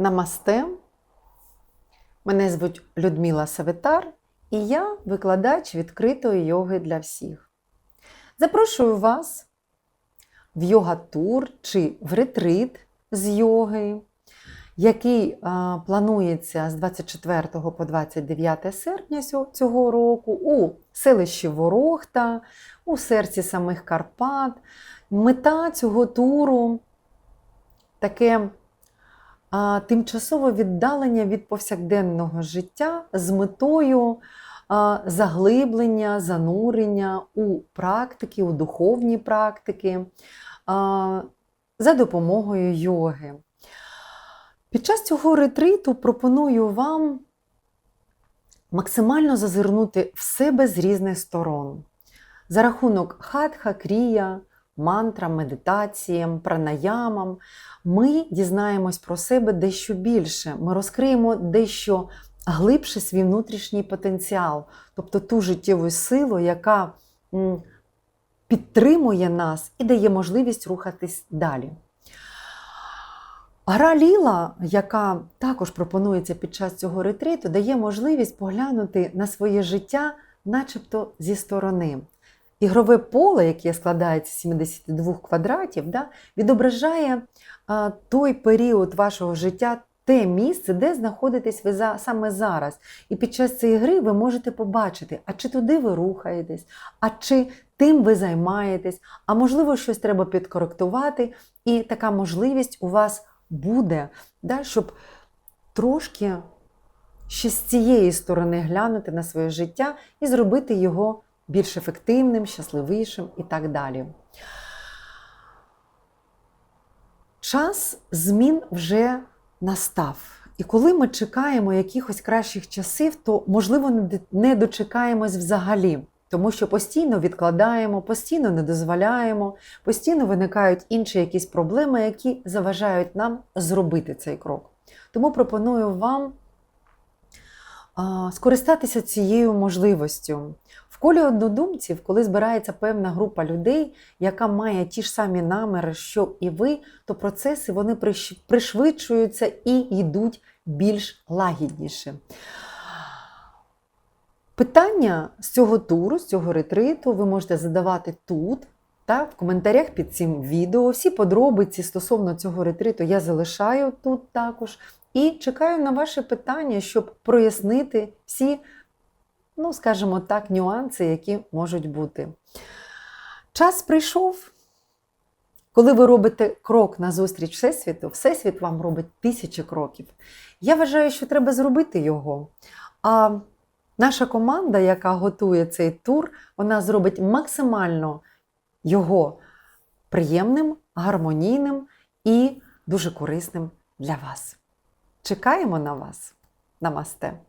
Намасте. Мене звуть Людмила Савитар, і я викладач відкритої йоги для всіх. Запрошую вас в йога-тур чи в ретрит з йоги, який планується з 24 по 29 серпня цього року у селищі Ворохта, у серці самих Карпат. Мета цього туру таке а, тимчасове віддалення від повсякденного життя з метою заглиблення, занурення у практики, у духовні практики за допомогою йоги. Під час цього ретриту пропоную вам максимально зазирнути в себе з різних сторон. За рахунок хатха, крія, мантрам, медитаціям, пранаямам ми дізнаємось про себе дещо більше. Ми розкриємо дещо глибше свій внутрішній потенціал, тобто ту життєву силу, яка підтримує нас і дає можливість рухатись далі. Гра Ліла, яка також пропонується під час цього ретриту, дає можливість поглянути на своє життя, начебто зі сторони. Ігрове поле, яке складається з 72 квадратів, да, відображає а, той період вашого життя, те місце, де знаходитесь ви за, саме зараз. І під час цієї гри ви можете побачити, а чи туди ви рухаєтесь, а чи тим ви займаєтесь, а можливо, щось треба підкоректувати, і така можливість у вас буде, да, щоб трошки ще з цієї сторони глянути на своє життя і зробити його більш ефективним, щасливішим і так далі. Час змін вже настав. І коли ми чекаємо якихось кращих часів, то можливо не дочекаємось взагалі, тому що постійно відкладаємо, постійно не дозволяємо, постійно виникають інші якісь проблеми, які заважають нам зробити цей крок. Тому пропоную вам скористатися цією можливістю. В колі однодумців, коли збирається певна група людей, яка має ті ж самі наміри, що і ви, то процеси вони пришвидшуються і йдуть більш лагідніше. Питання з цього туру, з цього ретриту ви можете задавати тут, та, в коментарях під цим відео. Всі подробиці стосовно цього ретриту я залишаю тут також. І чекаю на ваші питання, щоб прояснити всі, ну, скажімо так, нюанси, які можуть бути. Час прийшов. Коли ви робите крок назустріч Всесвіту, Всесвіт вам робить тисячі кроків. Я вважаю, що треба зробити його. А наша команда, яка готує цей тур, вона зробить максимально його приємним, гармонійним і дуже корисним для вас. Чекаємо на вас. Намасте!